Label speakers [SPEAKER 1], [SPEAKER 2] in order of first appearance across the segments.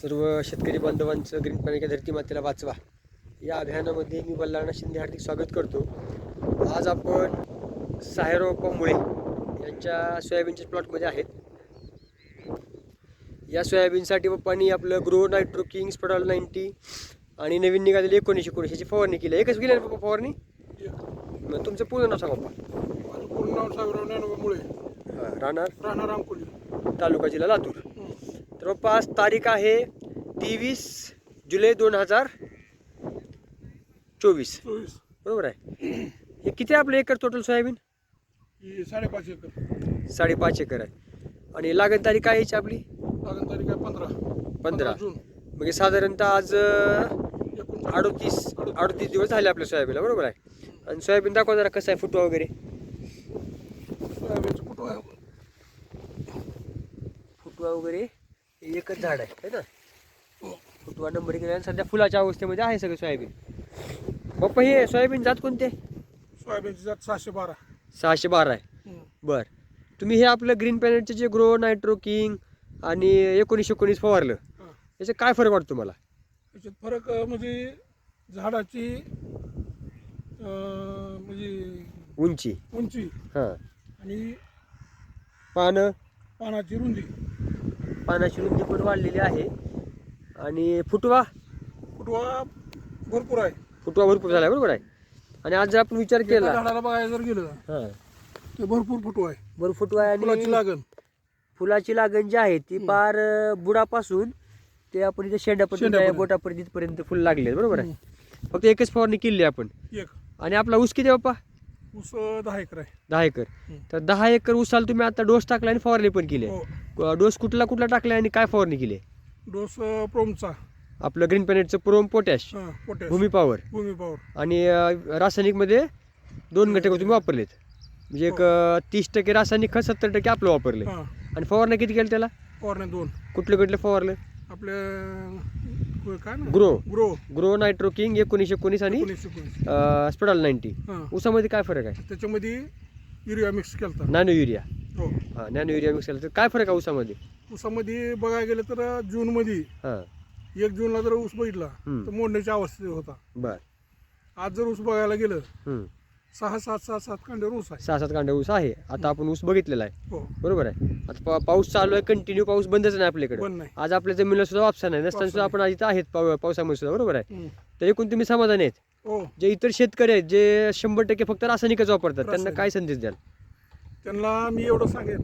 [SPEAKER 1] सर्व शेतकरी बांधवांचं ग्रीन पाण्याच्या धरती मातेला वाचवा. या अभियानामध्ये मी बल्लाळना शिंदे हार्दिक स्वागत करतो. आज आपण साहेरोपा मुळे यांच्या सोयाबीनच्या प्लॉटमध्ये आहेत. या सोयाबीनसाठी पप्पांनी आपलं ग्रो नायट्रो किंग स्पॉडॉल नाईन्टी आणि नवीन निघालेली एकोणीसशे एकोणीस याची फवारणी केली. एकच गेली ना पप्पा फवारणी? मग तुमचं पूर्ण नाव सांगा पप्पा
[SPEAKER 2] पूर्ण नाव ज्ञानोबा
[SPEAKER 1] हां, राहणार?
[SPEAKER 2] राहणार रामकोली.
[SPEAKER 1] तालुका जिल्हा लातूर. आज तारीख आहे तेवीस जुलै दोन हजार चोवीस. बरोबर आहे. हे किती आहे आपलं एकर टोटल सोयाबीन?
[SPEAKER 2] साडेपाच एकर.
[SPEAKER 1] साडेपाच एकर आहे. आणि लागण तारीख काय यायची आपली?
[SPEAKER 2] लागण तारीख आहे पंधरा.
[SPEAKER 1] पंधरा.
[SPEAKER 2] जून.
[SPEAKER 1] म्हणजे साधारणतः आज अडोतीस अडोतीस दिवस झाले आपल्या सोयाबीनला. बरोबर आहे. आणि सोयाबीन दाखवा जरा कसं आहे फुटवा वगैरे. फुटवा वगैरे. हे एकच झाड आहे है ना? फुटवा नंबर केला आणि सध्या फुलाच्या अवस्थेमध्ये आहे सगळं सोयाबीन. पप्पा हे सोयाबीन जात कोणते?
[SPEAKER 2] सोयाबीनची जात सहाशे बारा.
[SPEAKER 1] सहाशे बारा आहे. बर. तुम्ही हे आपलं ग्रीन पॅनेटचे जे ग्रो नायट्रो किंग आणि एकोणीस एकोणीस फवारलं. याचा काय फरक वाटतो तुम्हाला?
[SPEAKER 2] याच्यात फरक म्हणजे झाडाची अं, म्हणजे
[SPEAKER 1] उंची.
[SPEAKER 2] उंची
[SPEAKER 1] हां.
[SPEAKER 2] आणि
[SPEAKER 1] पानं?
[SPEAKER 2] पानाची रुंदी.
[SPEAKER 1] पानाची रुंदी पण वाढलेली आहे. आणि फुटवा?
[SPEAKER 2] फुटवा भरपूर आहे.
[SPEAKER 1] फुटवा भरपूर झाला बरोबर आहे. आणि आज जर आपण विचार केला
[SPEAKER 2] झाडाला बघायला जर गेलं
[SPEAKER 1] हां.
[SPEAKER 2] तर भरपूर फुटवा आहे.
[SPEAKER 1] बरं फुटवा आहे
[SPEAKER 2] फुलाची
[SPEAKER 1] आणि
[SPEAKER 2] लागण.
[SPEAKER 1] फुलाची लागण जी आहे ती पार बुडापासून ते आपण इथे शेंड्यापर्यंत
[SPEAKER 2] शेंड्यापर्यंत.
[SPEAKER 1] बोटापर्यंत इथपर्यंत फुल लागले बरोबर आहे. फक्त एकच फवारणी केली आपण.
[SPEAKER 2] एक.
[SPEAKER 1] आणि आपला ऊस किती आहे बाप्पा?
[SPEAKER 2] ऊस दहा एकर आहे.
[SPEAKER 1] दहा एकर. तर दहा एकर ऊसाला तुम्ही आता डोस टाकला आणि फवारणी पण केली आहे.
[SPEAKER 2] हो.
[SPEAKER 1] डोस कुठला कुठला टाकला आणि काय फवारणी केली आहे?
[SPEAKER 2] डोस अं, प्रोमचा.
[SPEAKER 1] आपलं ग्रीन पॅनेटचं प्रोम पोटॅश
[SPEAKER 2] हां potash
[SPEAKER 1] Bhumi power
[SPEAKER 2] Bhumi power
[SPEAKER 1] आणि अं, रासायनिकमध्ये दोन घटक तुम्ही वापरलेत. म्हणजे एक अं, तीस टक्के रासायनिक खत सत्तर टक्के आपलं वापरले
[SPEAKER 2] हां.
[SPEAKER 1] आणि फवारणी किती केलं त्याला?
[SPEAKER 2] फवारण्या दोन.
[SPEAKER 1] कुठले कुठले फवारलं?
[SPEAKER 2] आपल्या काय ना?
[SPEAKER 1] Grow.
[SPEAKER 2] Grow.
[SPEAKER 1] Grow nitro king एकोणीस एकोणीस आणि
[SPEAKER 2] एकोणीस. एकोणीस
[SPEAKER 1] स्पेडॉल नाईन्टी
[SPEAKER 2] हां.
[SPEAKER 1] ऊसामध्ये काय फरक आहे?
[SPEAKER 2] त्याच्यामध्ये युरिया मिक्स केलता.
[SPEAKER 1] Nano urea.
[SPEAKER 2] हो.
[SPEAKER 1] हां नॅनो युरिया मिक्स केला तर काय फरक आहे ऊसामध्ये
[SPEAKER 2] ऊसामध्ये बघायला गेलं तर जूनमध्ये.
[SPEAKER 1] हां.
[SPEAKER 2] एक जूनला जर ऊस बघितला
[SPEAKER 1] हम्म.
[SPEAKER 2] तर मोडण्याच्या अवस्थेत होता.
[SPEAKER 1] बर.
[SPEAKER 2] आज जर ऊस बघायला गेलं
[SPEAKER 1] हम्म.
[SPEAKER 2] सहा सात सात सात कांड्यावर ऊस आहे.
[SPEAKER 1] सहा सात कांड्या ऊस आहे. आता आपण ऊस बघितलेला आहे.
[SPEAKER 2] हो.
[SPEAKER 1] बरोबर आहे? आता पा- पाऊस चालू आहे कंटिन्यू पाऊस बंदच नाही आपल्याकडे.
[SPEAKER 2] नाही.
[SPEAKER 1] आज आपल्या जमिनीला सुद्धा वापसा नाही. नसताना
[SPEAKER 2] वापसा
[SPEAKER 1] सुद्धा आपण आज इथं आहेत पाव- पावसामुळे सुद्धा. बरोबर आहे?
[SPEAKER 2] हम्म.
[SPEAKER 1] तर एकूण तुम्ही समाधानी आहेत?
[SPEAKER 2] हो.
[SPEAKER 1] जे इतर शेतकरी आहेत जे शंभर टक्के फक्त रासायनिकच वापरतात त्यांना
[SPEAKER 2] रासायनिक.
[SPEAKER 1] काय संदेश द्याल?
[SPEAKER 2] त्यांना मी एवढं सांगेन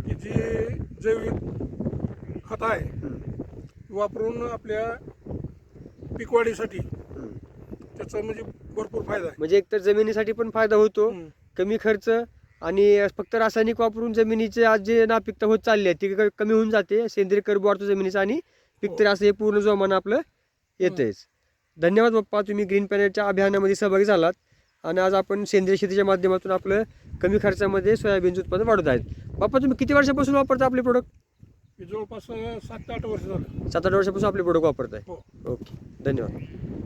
[SPEAKER 2] की जे जैविक खत आहे वापरून आपल्या पिकवाडीसाठी त्याचा म्हणजे भरपूर फायदा आहे.
[SPEAKER 1] म्हणजे एकतर जमिनीसाठी पण फायदा होतो
[SPEAKER 2] हम्म.
[SPEAKER 1] कमी खर्च आणि फक्त रासायनिक वापरून जमिनीचे आज जे नापिकता होत चालली आहे ती क- कमी होऊन जाते. सेंद्रिय कर्ब वाढतो जमिनीचा आणि पिकतरी असं हे पूर्ण जोमानं आपलं येतेच धन्यवाद बाप्पा तुम्ही ग्रीन पॅनेटच्या अभियानामध्ये सहभागी झालात आणि आज आपण सेंद्रिय शेतीच्या माध्यमातून आपलं कमी खर्चामध्ये सोयाबीनचं उत्पादन वाढवत आहेत. बाप्पा तुम्ही किती वर्षापासून वापरता आपले प्रोडक्ट
[SPEAKER 2] मी जवळपास अं, सात ते आठ वर्ष झालं.
[SPEAKER 1] सात आठ वर्षापासून आपले प्रोडक्ट वापरताय.
[SPEAKER 2] हो.
[SPEAKER 1] ओके. धन्यवाद.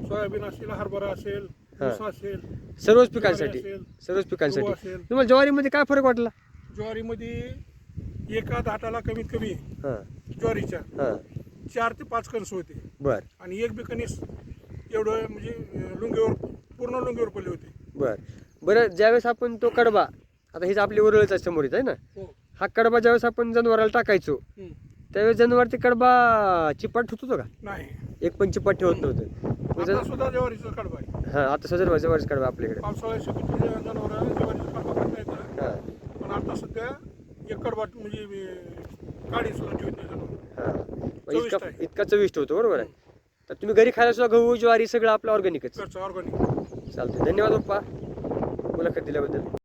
[SPEAKER 2] सोयाबीन असेल हरभरा असेल
[SPEAKER 1] हा.
[SPEAKER 2] ऊस असेल
[SPEAKER 1] सर्वच पिकांसाठी
[SPEAKER 2] असेल,
[SPEAKER 1] सर्वच पिकांसाठी.
[SPEAKER 2] असेल.
[SPEAKER 1] तुम्हाला ज्वारीमध्ये काय फरक वाटला?
[SPEAKER 2] ज्वारीमध्ये एका हाताला कमीत कमी
[SPEAKER 1] हां.
[SPEAKER 2] ज्वारीच्या
[SPEAKER 1] हां.
[SPEAKER 2] चार ते पाच कणस होते.
[SPEAKER 1] बर.
[SPEAKER 2] आणि एक बी कणीस एवढं म्हणजे अं, लुंगीवर पूर्ण लुंगीवर पडले होते.
[SPEAKER 1] बर. बरं ज्यावेळेस आपण तो कडबा आता हेच आपली उरळच आहे समोर आहे ना?
[SPEAKER 2] हो.
[SPEAKER 1] हा कडबा ज्यावेळेस आपण जनावराला टाकायचो
[SPEAKER 2] हम्म.
[SPEAKER 1] त्यावेळेस जनावर ते कडबा चिपाट होतं का?
[SPEAKER 2] नाही.
[SPEAKER 1] एक पण चिपाट ठेवत नव्हतं. मग
[SPEAKER 2] आता
[SPEAKER 1] जन-
[SPEAKER 2] सुद्धा ज्वारीचा कडबा आहे.
[SPEAKER 1] हा आता सजर जवळच कडबा आपल्याकडे.
[SPEAKER 2] पावसाळ्यात शक्यतो जनावर ज्वारीचा कडबा करता येतं
[SPEAKER 1] हा.
[SPEAKER 2] पण आता सध्या एक कडबा म्हणजे काडी सुद्धा ठेवत नाही जनावर
[SPEAKER 1] हा.
[SPEAKER 2] चविष्ट
[SPEAKER 1] इतका
[SPEAKER 2] आहे.
[SPEAKER 1] इतका चविष्ट होतो बरोबर आहे. तर तुम्ही घरी खायला सुद्धा गहू ज्वारी सगळं आपलं ऑर्गॅनिकच
[SPEAKER 2] घरचं ऑर्गॅनिक
[SPEAKER 1] चालतंय. धन्यवाद पप्पा. मुलाखत दिल्याबद्दल.